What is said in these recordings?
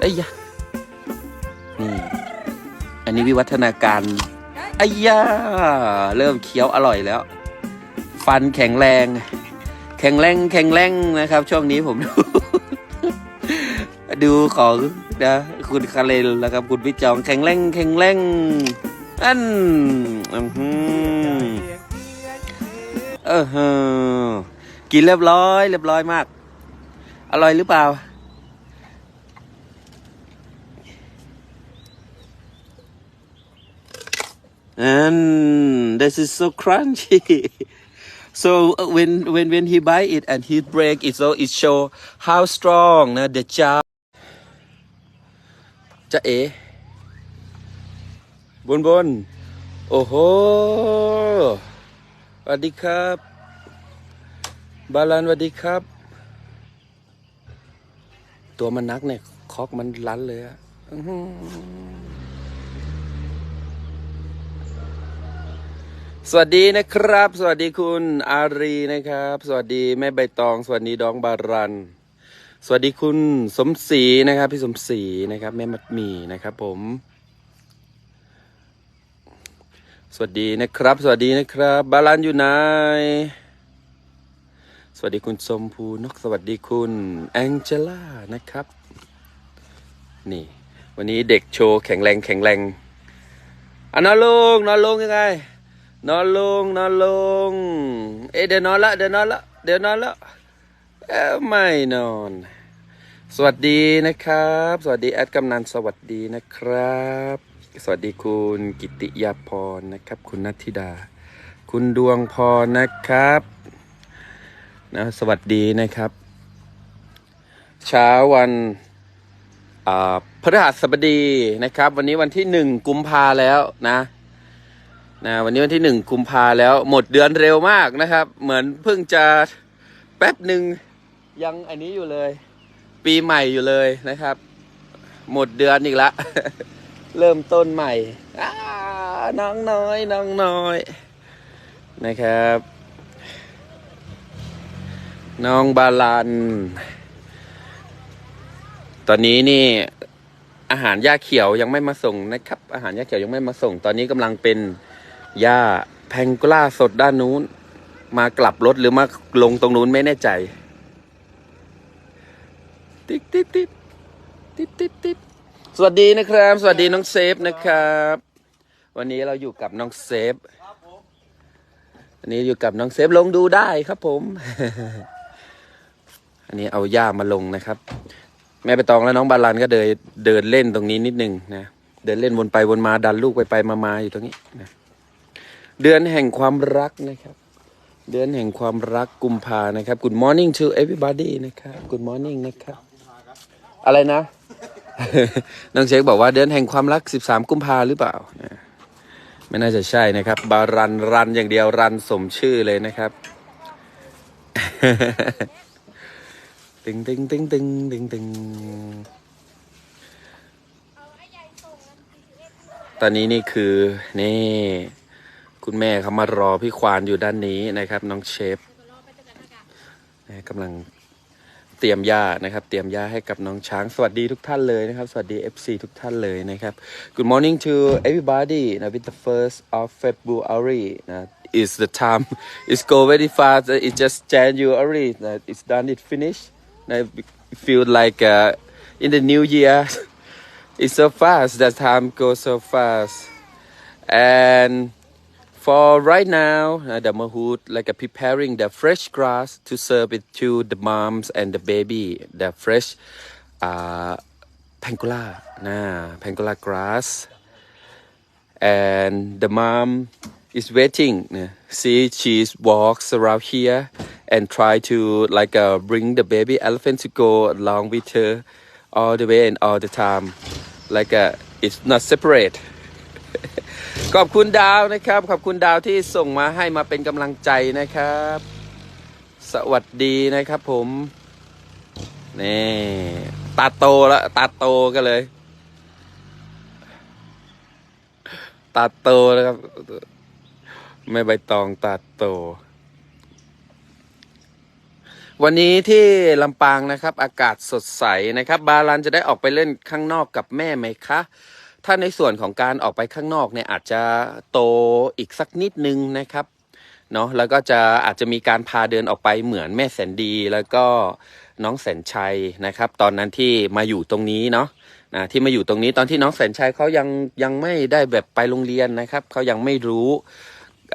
ไอ้ยยะนี่ อันนี้วิวัฒนาการไอ้ยาเริ่มเคี้ยวอร่อยแล้ว ฟันแข็งแรง แข็งแรงแข็งแรงนะครับ ช่วงนี้ผมดู ดูของนะคุณคาเลนแล้วครับ คุณพี่จองแข็งแรงแข็งแรงอันอือหือเออฮะกินเรียบร้อย เรียบร้อยมาก อร่อยหรือเปล่า and this is so crunchy so when when when he bite it and he break it so it show how strong นะ the jaw จะเอบนบนโอ้โหสวัสดีครับ บาลานสวัสดีครับ ตัวมันนักเนี่ย คอกมันลันเลยอะอื้อหือ สวัสดีนะครับ สวัสดีคุณอารีนะครับ สวัสดีแม่ใบตอง สวัสดีดองบารัน สวัสดีคุณสมศรีนะครับพี่สมศรีนะครับ แม่มัดหมีนะครับ ผม สวัสดีนะครับ สวัสดีนะครับ บาลันอยู่ไหนสวัสดีคุณสมภูนกสวัสดีคุณแองเจล่านะครับ นี่ วันนี้เด็กโชว์แข็งแรงแข็งแรงอะนอนลงนอนลงยังไง นอนลงนอนลง เอ๊เดี๋ยวนอนละเดี๋ยวนอนละเดี๋ยวนอนละเอ้าไม่นอน สวัสดีนะครับ สวัสดีแอดกำนันสวัสดีนะครับ สวัสดีคุณกิติยาพรนะครับ คุณนัทธิดา คุณดวงพรนะครับนะสวัสดีนะครับ เช้าวันพฤหัสบดีนะครับ วันนี้วันที่หนึ่งกุมภาแล้วนะ นะวันนี้วันที่หนึ่งกุมภาแล้วหมดเดือนเร็วมากนะครับ เหมือนเพิ่งจะแป๊บหนึ่งยังอันนี้อยู่เลย ปีใหม่อยู่เลยนะครับ หมดเดือนอีกละ เริ่มต้นใหม่น้องน้อยน้องน้อยนะครับ น้องบาลัน ตอนนี้นี่อาหารหญ้าเขียวยังไม่มาส่งนะครับ อาหารหญ้าเขียวยังไม่มาส่ง ตอนนี้กำลังเป็น หญ้าแพงกล่าสดด้านนู้น มากลับรถหรือมาลงตรงนู้นไม่แน่ใจ ติ๊ดติ๊ดติ๊ดติ๊ดติ๊ดติ๊ดสวัสดีนะครับ สวัสดีน้องเซฟนะครับ วันนี้เราอยู่กับน้องเซฟวันนี้อยู่กับน้องเซฟลงดูได้ครับผม อันนี้เอาหญ้ามาลงนะครับ แม่ไปตองและน้องบาลันก็เดินเดินเล่นตรงนี้นิดนึงนะเดินเล่นวนไปวนมาดันลูกไปไปมามาอยู่ตรงนี้นะ เดือนแห่งความรักนะครับ เดือนแห่งความรักกุมภานะครับ Good morning to everybody นะครับ Good morning นะครับ อะไรนะ น้องเช็คบอกว่าเดือนแห่งความรัก 13 กุมภาหรือเปล่า ไม่น่าจะใช่นะครับ บารันรันอย่างเดียวรันสมชื่อเลยนะครับตึงตึงตึงตึงตึงตึงตอนนี้นี่คือนี่ คุณแม่เขามารอพี่ควานอยู่ด้านนี้นะครับ น้องเชฟนะกำลังเตรียมหญ้านะครับ เตรียมหญ้าให้กับน้องช้าง สวัสดีทุกท่านเลยนะครับ สวัสดี FC ทุกท่านเลยนะครับ Good morning to everybody นะ with the first of February นะ is the time it's go very fast it's just January นะ it's done it finish นะ feel like uh, in the new year it's so fast that time goes so fast and For right now, uh, the mahout like uh, preparing the fresh grass to serve it to the moms and the baby, the fresh uh, pangolin, nah, grass. And the mom is waiting. See, she walks around here and try to like uh, bring the baby elephant to go along with her all the way and all the time. Like uh, it's not separate. ขอบคุณดาวนะครับ ขอบคุณดาวที่ส่งมาให้มาเป็นกำลังใจนะครับ สวัสดีนะครับผมนี่ตาโตแล้วตาโตกันเลยตาโตนะครับไม่ใบตองตาโต วันนี้ที่ลำปางนะครับ อากาศสดใสนะครับ บาลันจะได้ออกไปเล่นข้างนอกกับแม่ไหมคะ ถ้าในส่วนของการออกไปข้างนอกเนี่ยอาจจะโตอีกสักนิดนึงนะครับเนาะแล้วก็จะอาจจะมีการพาเดินออกไปเหมือนแม่แสนดี แล้วก็น้องแสนชัยนะครับ ตอนนั้นที่มาอยู่ตรงนี้เนาะนะที่มาอยู่ตรงนี้ตอนที่น้องแสนชัยเขายังยังไม่ได้แบบไปโรงเรียนนะครับเขายังไม่รู้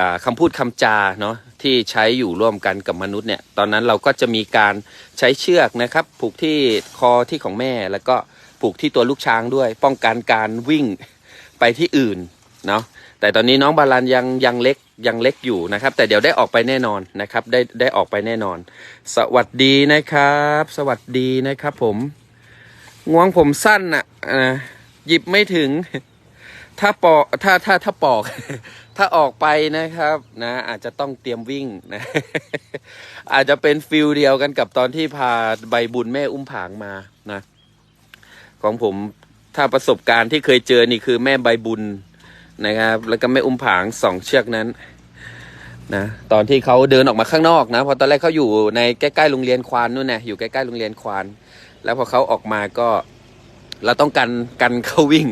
อ่าคำพูดคำจาเนาะที่ใช้อยู่ร่วมกันกับมนุษย์เนี่ยตอนนั้นเราก็จะมีการใช้เชือกนะครับ ผูกที่คอที่ของแม่แล้วก็ ผูกที่ตัวลูกช้างด้วย ป้องกันการวิ่งไปที่อื่นเนาะแต่ตอนนี้น้องบาลันยังยังเล็กยังเล็กอยู่นะครับ แต่เดี๋ยวได้ออกไปแน่นอนนะครับ ได้ได้ออกไปแน่นอน สวัสดีนะครับ สวัสดีนะครับ ผมงวงผมสั้นอะอ่าหยิบไม่ถึง ถ้าปอกถ้าถ้าถ้าปอก ถ้าออกไปนะครับ นะ อาจจะต้องเตรียมวิ่งนะ อาจจะเป็นฟิลเดียวกันกับตอนที่พาใบบุญแม่อุ้มผางมานะ ของผมถ้าประสบการณ์ที่เคยเจอนี่คือแม่ใบบุญนะครับ แล้วก็แม่อุ้มผางสองเชือกนั้นนะตอนที่เขาเดินออกมาข้างนอกนะพอตอนแรกเขาอยู่ในใกล้ๆโรงเรียนควานนู่นนะอยู่ใกล้ๆโรงเรียนควาน แล้วพอเขาออกมาก็เราต้องกันกันเขาวิ่ง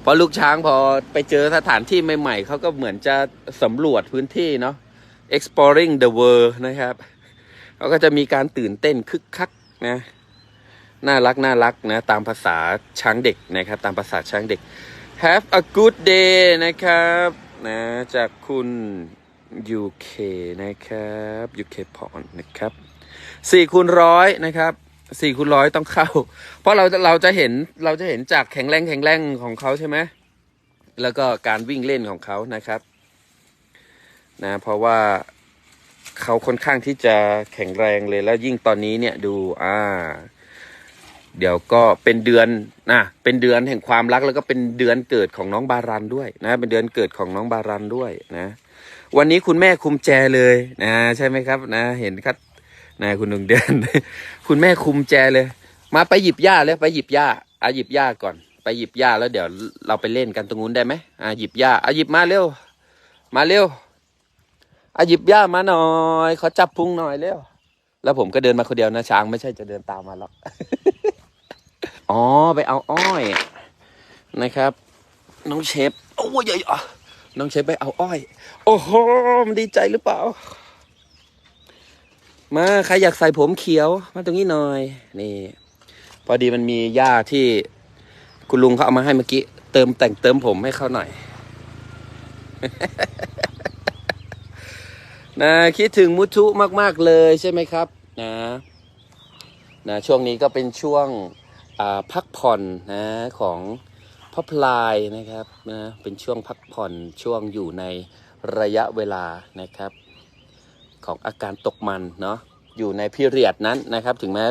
เพราะลูกช้างพอไปเจอสถานที่ใหม่ๆเขาก็เหมือนจะสำรวจพื้นที่เนาะ exploring the world นะครับเขาก็จะมีการตื่นเต้นคึกคักนะ น่ารักน่ารักนะตามภาษาช้างเด็กนะครับ ตามภาษาช้างเด็ก have a good day นะครับนะจากคุณ UK นะครับ UK พอนนะครับสี่คูณร้อยนะครับสี่คูณร้อยต้องเข้า เพราะเราจะเราจะเห็นเราจะเห็นจากแข็งแรงแข็งแรงของเขาใช่ไหมแล้วก็การวิ่งเล่นของเขานะครับนะเพราะว่าเขาค่อนข้างที่จะแข็งแรงเลยแล้วยิ่งตอนนี้เนี่ยดูอ่า เดี๋ยวก็เป็นเดือนนะเป็นเดือนแห่งความรักแล้วก็เป็นเดือนเกิดของน้องบารันด้วยนะ เป็นเดือนเกิดของน้องบารันด้วยนะ วันนี้คุณแม่คุมแจเลยนะใช่ไหมครับนะ เห็นครับนะคุณหนึ่งเดือน คุณแม่คุมแจเลย มาไปหยิบหญ้าเลยไปหยิบหญ้าอะหยิบหญ้าก่อน ไปหยิบหญ้าแล้วเดี๋ยวเราไปเล่นกันตรงนู้นได้ไหมอะหยิบหญ้าอะหยิบมาเร็ว มาเร็วอะหยิบหญ้ามาหน่อยขอจับพุงหน่อยเร็วแล้วผมก็เดินมาคนเดียวนะช้างไม่ใช่จะเดินตามมาหรอก อ๋อไปเอาอ้อยนะครับ น้องเชฟโอ้ยใหญ่น้องเชฟไปเอาอ้อย โอ้โหมันดีใจหรือเปล่า มาใครอยากใส่ผมเขียว มาตรงนี้หน่อย นี่ พอดีมันมีหญ้าที่คุณลุงเขาเอามาให้เมื่อกี้ เติมแต่งเติมผมให้เขาหน่อยนะคิดถึงมุทุมาก ๆ เลยใช่ไหมครับ นะ นะช่วงนี้ก็เป็นช่วง พักผ่อนนะของพ่อพลายนะครับนะเป็นช่วงพักผ่อนช่วงอยู่ในระยะเวลานะครับ ของอาการตกมันเนาะอยู่ในพิเรียดนั้นนะครับ ถึงแม้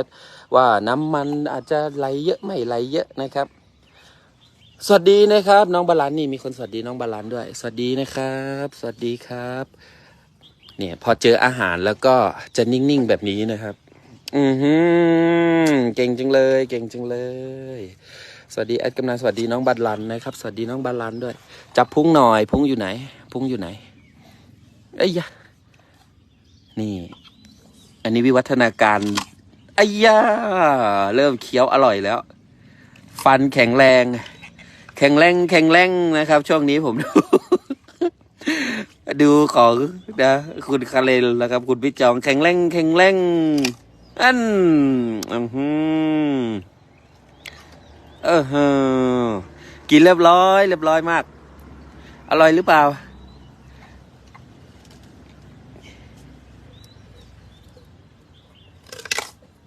ว่าน้ำมันอาจจะไหลเยอะไม่ไหลเยอะนะครับ สวัสดีนะครับ น้องบาลานนี่มีคนสวัสดีน้องบาลานด้วย สวัสดีนะครับ สวัสดีครับ เนี่ยพอเจออาหารแล้วก็จะนิ่งๆแบบนี้นะครับ อือหือเก่งจังเลย เก่งจังเลย สวัสดีแอดกำนันสวัสดีน้องบัลลันนะครับ สวัสดีน้องบัลลันด้วย จับพุงหน่อย พุงอยู่ไหน พุงอยู่ไหนไอ้ยยะนี่ อันนี้วิวัฒนาการไอ้ยาเริ่มเคี้ยวอร่อยแล้ว ฟันแข็งแรง แข็งแรงแข็งแรงนะครับ ช่วงนี้ผมดูดูของนะคุณคาเลนนะครับ คุณพี่จองแข็งแรงแข็งแรง อันอือหือเออฮะกินเรียบร้อย เรียบร้อยมาก อร่อยหรือเปล่า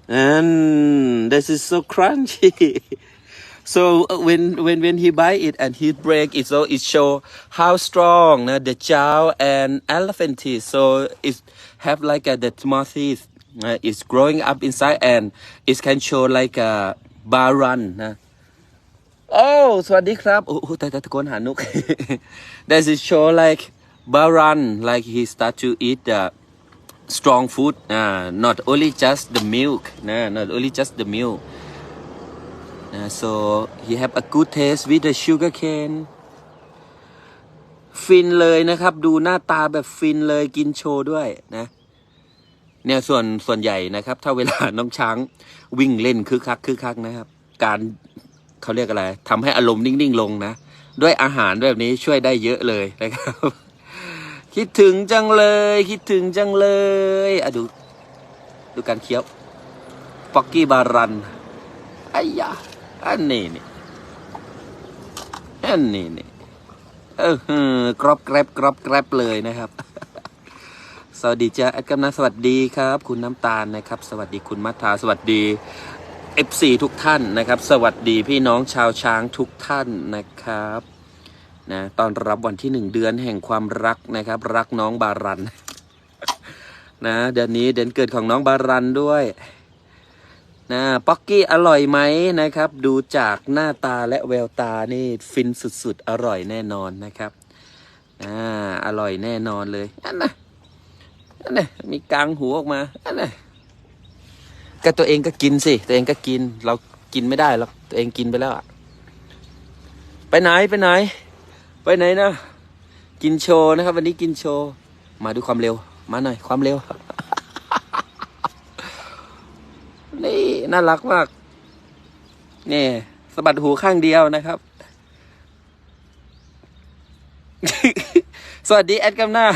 and this is so crunchy so uh, when when when he bite it and he break it so it show how strong uh, the jaw and elephant teeth so it have like a the small teeth uh, it's growing up inside and it can show like a bar run นะโอ้สวัสดีครับโอ้โหแต่แต่ตะโกนหานุก Does it show like Baran like he start to eat the strong food uh, not only just the milk nah, not only just the milk uh, so he have a good taste with the sugar cane ฟินเลยนะครับ ดูหน้าตาแบบฟินเลยกินโชว์ด้วยนะ เนี่ยส่วนส่วนใหญ่นะครับ ถ้าเวลาน้องช้างวิ่งเล่นคึกคักคึกคักนะครับ การเขาเรียกอะไรทำให้อารมณ์นิ่งๆลงนะ ด้วยอาหารแบบนี้ช่วยได้เยอะเลยนะครับ คิดถึงจังเลย คิดถึงจังเลยอะดู ดูการเคี้ยวป๊อกกี้บารันไอ้ยาอันนี้นี่อันนี้นี่เออหือกรอบแกรบกรอบแกรบเลยนะครับ สวัสดีจ้าแอดกำนันสวัสดีครับ คุณน้ำตาลนะครับ สวัสดีคุณมัทธาสวัสดี FC ทุกท่านนะครับ สวัสดีพี่น้องชาวช้างทุกท่านนะครับนะตอนรับวันที่หนึ่งเดือนแห่งความรักนะครับ รักน้องบารันนะเดือนนี้เดือนเกิดของน้องบารันด้วยนะป๊อกกี้อร่อยไหมนะครับ ดูจากหน้าตาและแววตานี่ฟินสุดๆ อร่อยแน่นอนนะครับอ่าอร่อยแน่นอนเลยอันนะ อันนะมีกลางหูออกมาอันนะก็ตัวเองก็กินสิ ตัวเองก็กิน เรากินไม่ได้หรอกตัวเองกินไปแล้วอะไปไหนไปไหน ไปไหนนะ กินโชว์นะครับ วันนี้กินโชว์ มาดูความเร็ว มาหน่อยความเร็ว นี่น่ารักมาก นี่สะบัดหูข้างเดียวนะครับ สวัสดีแอดกัมหน้า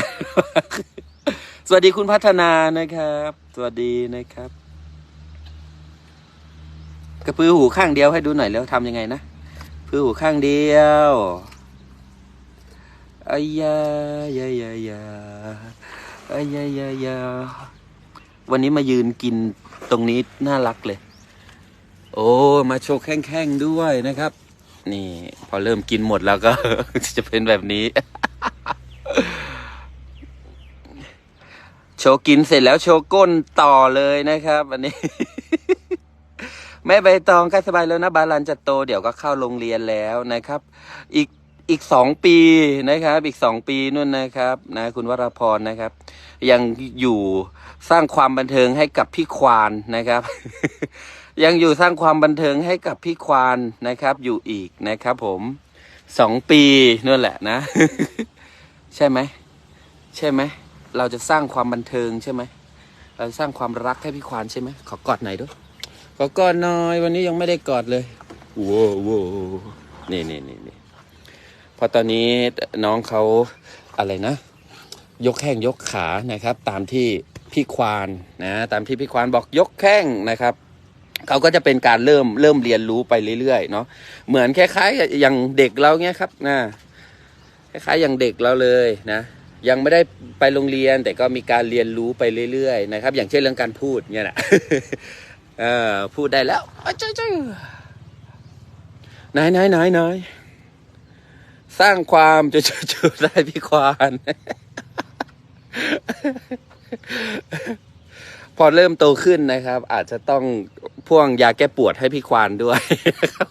สวัสดีคุณพัฒนานะครับ สวัสดีนะครับ กระพือหูข้างเดียวให้ดูหน่อยแล้วทำยังไงนะพือหูข้างเดียวอายายายายาอายายายาวันนี้มายืนกินตรงนี้น่ารักเลย โอ้ มาโชว์แข้งๆด้วยนะครับ นี่ พอเริ่มกินหมดแล้วก็ จะเป็นแบบนี้ โชว์กินเสร็จแล้วโชว์ก้นต่อเลยนะครับอันนี้ แม่ใบตองใกล้สบายแล้วนะบาลันจะโตเดี๋ยวก็เข้าโรงเรียนแล้วนะครับ อีกอีกสองปีนะครับ อีกสองปีนู่นนะครับนะคุณวรพรนะครับ ยังอยู่สร้างความบันเทิงให้กับพี่ควานนะครับ ยังอยู่สร้างความบันเทิงให้กับพี่ควานนะครับ อยู่อีกนะครับผมสองปีนู่นแหละนะ ใช่ไหมใช่ไหม เราจะสร้างความบันเทิงใช่ไหม เราสร้างความรักให้พี่ควานใช่ไหม ขอกอดหน่อยด้วย ขอกอดหน่อยวันนี้ยังไม่ได้กอดเลยโว้โว้นี่นี่นี่นี่พอตอนนี้น้องเขาอะไรนะ ยกแข้งยกขานะครับ ตามที่พี่ควานนะ ตามที่พี่ควานบอกยกแข้งนะครับเขาก็จะเป็นการเริ่มเริ่มเรียนรู้ไปเรื่อยๆเนาะเหมือนคล้ายๆอย่างเด็กเราเนี้ยครับนะคล้ายๆอย่างเด็กเราเลยนะ ยังไม่ได้ไปโรงเรียนแต่ก็มีการเรียนรู้ไปเรื่อยๆนะครับ อย่างเช่นเรื่องการพูดเนี่ยนะเออพูดได้แล้วอ้จ้อยจ้อยไหนไหนไหนไหนสร้างความจะจะจะได้พี่ควานพอเริ่มโตขึ้นนะครับ อาจจะต้องพ่วงยาแก้ปวดให้พี่ควานด้วยนะครับ